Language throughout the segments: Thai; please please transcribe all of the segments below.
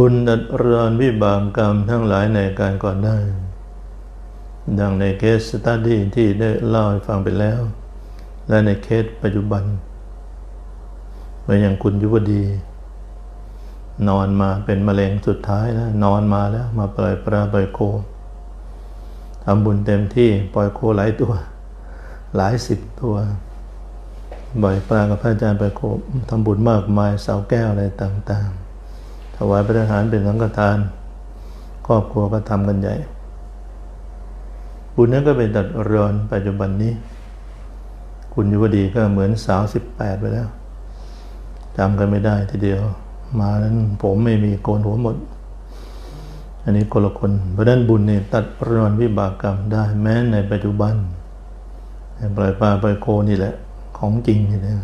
บุญดัดรอนวิบากกรรมทั้งหลายในการก่อนได้ ดังในเคสสตัดดี้ที่ได้เล่าให้ฟังไปแล้ว และในเคสปัจจุบันเหมือนอย่างคุณยุวดี นอนมาเป็นมะเร็งสุดท้ายแล้วนอนมาแล้วมาปล่อยปลาปล่อยโคทำบุญเต็มที่ปล่อยโคหลายตัว หลายสิบตัวบ่อยปลากับพระอาจารย์ปล่อยโคทำบุญมากมายเสาแก้วอะไรต่าง ๆ ถวายพระทหารเป็นสังฆทาน ครอบครัวก็ทำกันใหญ่ บุญนั้นก็เป็นตัดรอนปัจจุบันนี้ คุณยุวดีก็เหมือนสาวสิบแปดไปแล้วจำกันไม่ได้ทีเดียว มานั้นผมไม่มีโกนหัวหมด อันนี้คนละคนเพราะนั้นบุญเนี่ยตัดรอนวิบากกรรมได้แม้ในปัจจุบันปล่อยปลาปล่อยโคนี่แหละ ของจริงนี่นะ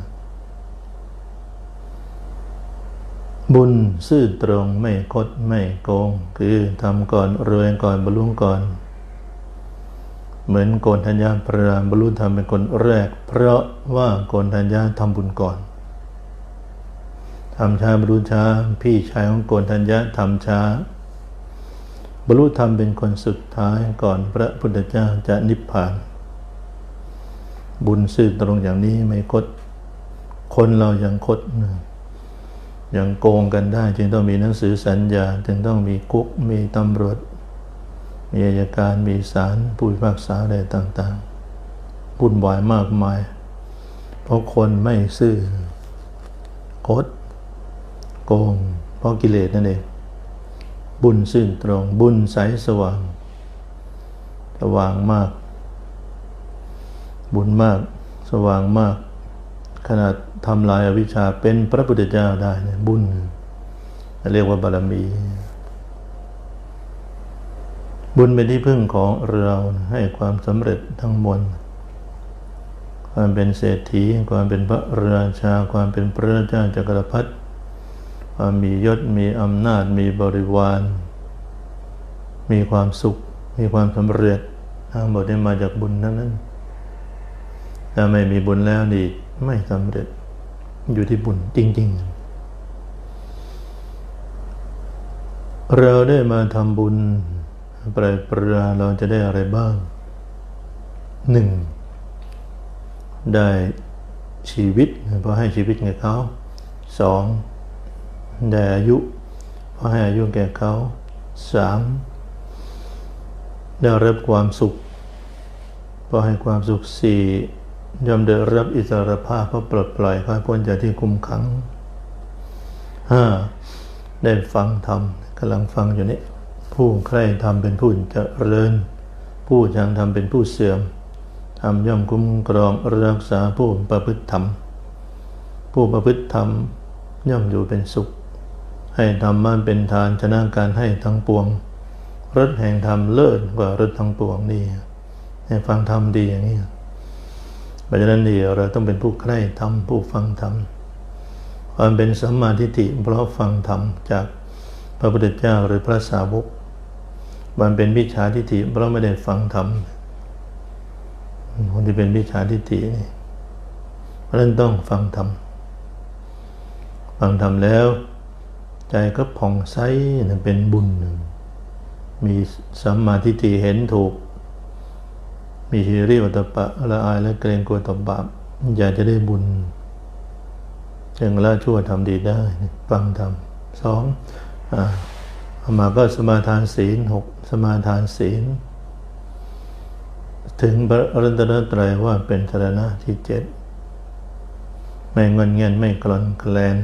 บุญซื่อตรงไม่คดไม่โกง คือทำก่อนรวยก่อนบรรลุก่อน เหมือนโกนธัญญาพระบรรลุธรรมเป็นคนแรก เพราะว่าโกนธัญญาทำบุญก่อนทำช้าบรรลุช้า พี่ชายของโกนธัญญาทำช้า บรรลุธรรมเป็นคนสุดท้ายก่อนพระพุทธเจ้าจะนิพพาน บุญซื่อตรงอย่างนี้ไม่คด คนเรายังคด ยังโกงกันได้ จึงต้องมีหนังสือสัญญา จึงต้องมีคุกมีตำรวจ มีอายการมีศาลผู้พิพากษาอะไรต่างๆบุญวายมากมาย เพราะคนไม่ซื่อคดโกง เพราะกิเลสนั่นเองบุญซื่นตรง บุญใสสว่าง สว่างมาก บุญมาก สว่างมาก ขนาดทำลายอวิชชาเป็นพระพุทธเจ้าได้เนี่ยบุญ เรียกว่าบารมี บุญเป็นที่พึ่งของเราให้ความสำเร็จทั้งมวลความเป็นเศรษฐี ความเป็นพระราชา ความเป็นพระเจ้าจักรพรรดิความมียศมีอำนาจมีบริวาร มีความสุข มีความสำเร็จทั้งหมดนี้มาจากบุญทั้งนั้น ถ้าไม่มีบุญแล้วนี่ ไม่สำเร็จอยู่ที่บุญจริง ๆ เราได้มาทำบุญปลายปราเราจะได้อะไรบ้างหนึ่งได้ชีวิตเพราะให้ชีวิตแก่เขาสองได้อายุเพราะให้อายุแก่เขาสามได้รับความสุขเพราะให้ความสุขสี่ ย่อมได้รับอิสรภาพเพราะปลดปล่อยเขาพ้นจากที่คุมขังห้าได้ฟังธรรมกำลังฟังอยู่นี้ ผู้ใคร่ทำเป็นผู้เจริญ ผู้ชังทำเป็นผู้เสื่อมทำย่อมคุ้มครองรักษาผู้ประพฤติธรรม ผู้ประพฤติธรรมย่อมอยู่เป็นสุข ให้ธรรมมันเป็นทานชนะการให้ทั้งปวงรถแห่งธรรมเลิศกว่ารถทั้งปวงนี่ให้ฟังธรรมดีอย่างนี้ ราะฉะนั้นนี่เราต้องเป็นผู้ใคร่ธรรมผู้ฟังธรรมความเป็นสัมมาทิฏฐิเพราะฟังธรรมจากพระพุทธเจ้าหรือพระสาวกมันเป็นวิชาทิฏฐิเพราะไม่ได้ฟังธรรมคนที่เป็นวิชาทิฏฐิเพราะนั้นต้องฟังธรรมฟังธรรมแล้ว ใจก็ผ่องใสเป็นบุญ มีสัมมาทิฏฐิเห็นถูก มีฮิริโอตปะละอายและเกรงกลัวต่อบาปอยากจะได้บุญจึงละชั่วทำดีได้ ฟังธรรมสองอามาก็สมาทานศีลหกสมาทานศีล ถึงพระรัตนตรัยว่าเป็นสรณะที่เจ็ดไม่เงินเงินไม่กลอนแกลน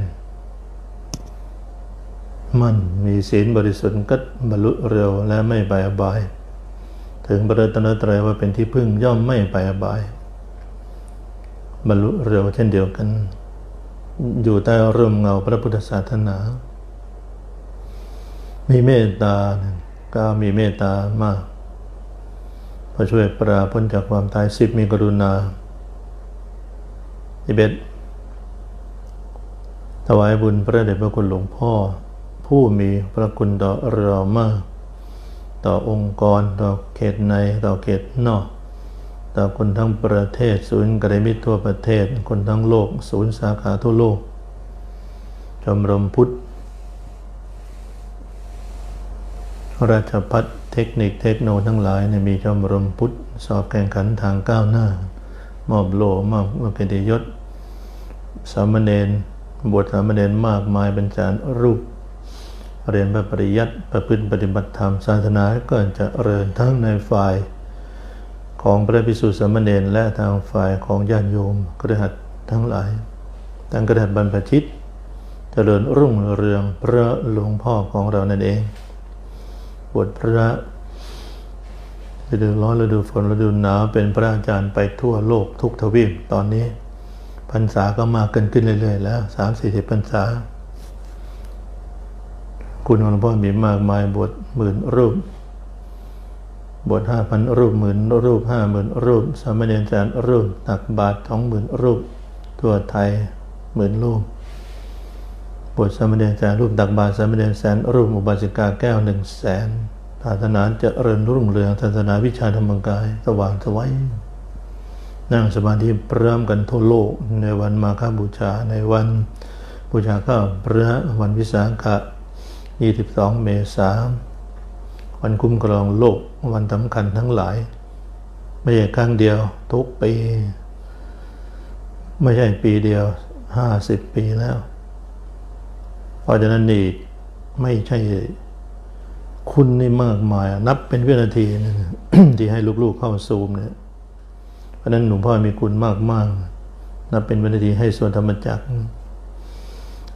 มั่นมีศีลบริสุทธิ์ก็บรรลุเร็วและไม่ไปอบาย ถึงพระรัตนตรัยว่าเป็นที่พึ่งย่อมไม่ไปอบาย บรรลุเร็วเช่นเดียวกัน อยู่ใต้ร่มเงาพระพุทธศาสนา มีเมตตาก็มีเมตตามากพอช่วยปราพ้นจากความตายสิบมีกรุณาอิเบตถวายบุญพระเดชพระคุณหลวงพ่อ ผู้มีพระคุณต่อเรามาก ต่อองค์กร ต่อเขตใน ต่อเขตนอก ต่อคนทั้งประเทศศูนย์กระมิตรทั่วประเทศ คนทั้งโลก ศูนย์สาขาทั่วโลก ชมรมพุทธ ราชพัฒเทคนิคเทคโนทั้งหลายเนี่ยมีชมรมพุทธ สอบแข่งขันทางก้าวหน้า มอบโลมอบเกียรติยศสามเณรบวชสามเณรมากมายเป็นจารรูป เรียนพระปริยัติประพฤติปฏิบัติธรรมศาสนาก็จะเริญทั้งในฝ่ายของพระภิกษุสามเณรและทางฝ่ายของญาติโยมกระหัตทั้งหลายทั้งกระหัตบรรพชิตเจริญรุ่งเรืองพระหลวงพ่อของเรานั่นเองบวชพระฤดูร้อนฤดูฝนฤดูหนาวเป็นพระอาจารย์ไปทั่วโลกทุกทวีปตอนนี้พรรษาก็มากขึ้นขึ้นเรื่อยๆแล้วสามสี่สิบพรรษา คุณของหลวงพ่อมีมากมายบวชหมื่นรูป บวชห้าพันรูปหมื่นรูปห้าหมื่นรูป สามเณรจารย์รูปตักบาทสองหมื่นรูป ทั่วไทยหมื่นรูป บวชสามเณรจารย์รูปตักบาทสามเณรแสนรูปอุบาสิกาแก้วหนึ่งแสนศาสนาเจะเริญรุ่งเรืองศาสนาวิชาธรรมกายสว่างสวัยนั่งสมาธิพร้อมกันทั่วโลกในวันมาฆบูชาในวันบูชาข้าพระวันวิสาขะ 22 เมษายนวันคุ้มครองโลกวันสำคัญทั้งหลาย ไม่ใช่ครั้งเดียวทุกปี ไม่ใช่ปีเดียว 50 ปีแล้ว เพราะฉะนั้นนี่ไม่ใช่คุณนี่มากมาย นับเป็นวินาทีที่ให้ลูกๆเข้าซูมเนี่ยเพราะนั้นหลวงพ่อมีคุณมากมากนับเป็นวินาทีให้ส่วนธรรมจักร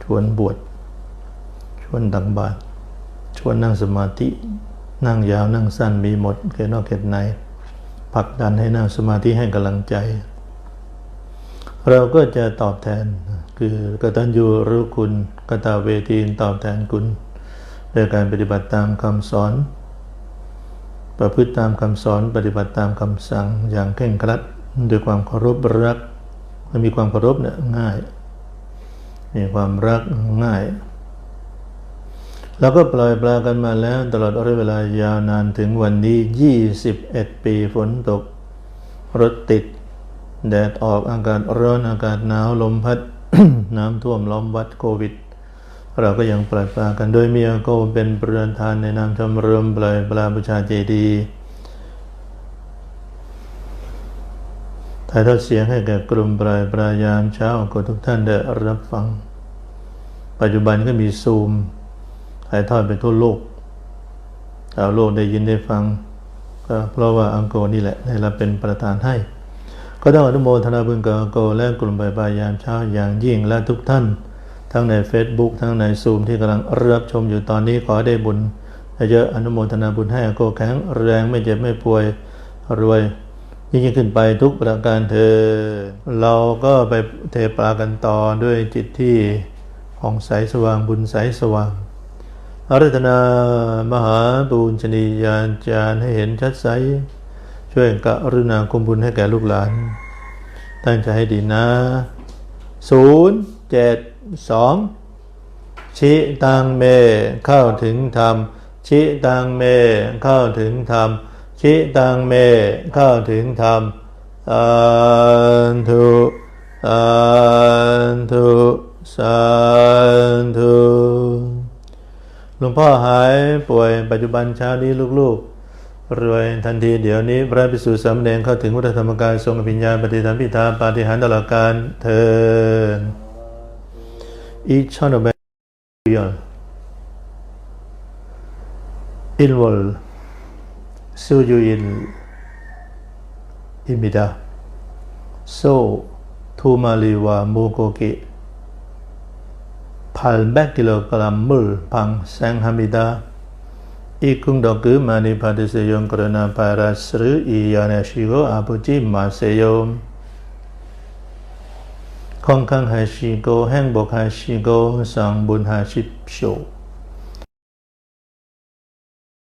ชวนบวช วนดังบาตชวนนั่งสมาธิ นั่งยาวนั่งสั้นมีหมดเกนอกเกตในผลักดันให้นั่งสมาธิให้กำลังใจ เราก็จะตอบแทน คือกตัญญูรู้คุณกตาเวทีนตอบแทนคุณโดยการปฏิบัติตามคำสอน ประพฤติตามคำสอนปฏิบัติตามคำสั่งอย่างเคร่งครัดด้วยความเคารพรักมันมีความเคารพเนี่ยง่าย มีความรักง่าย แล้วก็ปล่อยปลากันมาแล้วตลอดระยะเวลายาวนานถึงวันนี้ 21 ปีฝนตก รถติด แดดออกอากาศร้อนอากาศหนาวลมพัด น้ำท่วมล้อมวัดโควิด เราก็ยังปล่อยปลากันโดยมีอโกเป็นประธานในนามชมรมปล่อยปลาประชาเจดีถ่ายทอดเสียงให้แก่กลุ่มปลายปลายามเช้าก็ทุกท่านได้รับฟัง ปัจจุบันก็มีซูม ถ่ายทอดไปทั่วโลกชาวโลกได้ยินได้ฟังก็เพราะว่าอังโกนี่แหละได้รับเป็นประธานให้ ก็ต้องอนุโมทนาบุญกับอังโกและกลุ่มปลายปลายามเช้าอย่างยิ่งและทุกท่าน ทั้งใน Facebook ทั้งในซูมที่กำลังรับชมอยู่ตอนนี้ขอได้บุญเยอะอนุโมทนาบุญให้อังโกแข็งแรงไม่เจ็บไม่ป่วยรวยยิ่งขึ้นไปทุกประการเธอ เราก็ไปเทปลากันต่อด้วยจิตที่ผ่องใสสว่างบุญใสสว่าง อารัธนามหาบุญชนียานจารให้เห็นชัดใส ช่วยกะรุณาคุมบุญให้แก่ลูกหลาน ตั้งใจให้ดีนะศูนย์เจ็ดสองชิตังเมเข้าถึงธรรม ชิตังเมเข้าถึงธรรม ชิตังเมเข้าถึงธรรมสาธุสาธุสาธุ ลวงพ่อหายป่วยปัจจุบันเช้านี้ลูกๆ รวยทันทีเดี๋ยวนี้ พระภิกษุสามเณรเข้าถึงวุฒธธรรมการทรงอภิญญาปฏิธรรมพิธาปาฏิหารตลอดการเธอ each one นย้อนอินวอลซูจูอินอิมิดาโซทูมาลีวา mukoki 800 kilogram mul pang sang hamida ikung doku mani padiseyong karena para sri iyana shigo apuji maseyo kong kang ha shigo hang bok ha shigo sang bun ha ship show